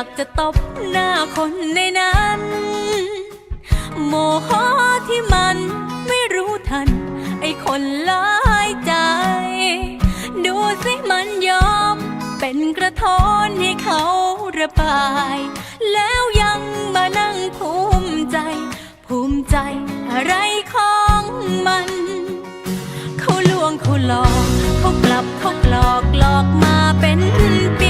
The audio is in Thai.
ากจะตบหน้าคนในนั้น โมโหที่มันไม่รู้ทัน ไอคนล้ายใจ ดูสิมันยอม เป็นกระท้อนให้เขาระบาย แล้วยังมานั่งภูมิใจ ภูมิใจอะไรของมัน เขาลวงเขาหลอก เขากลับเขาหลอกหลอกมาเป็นปี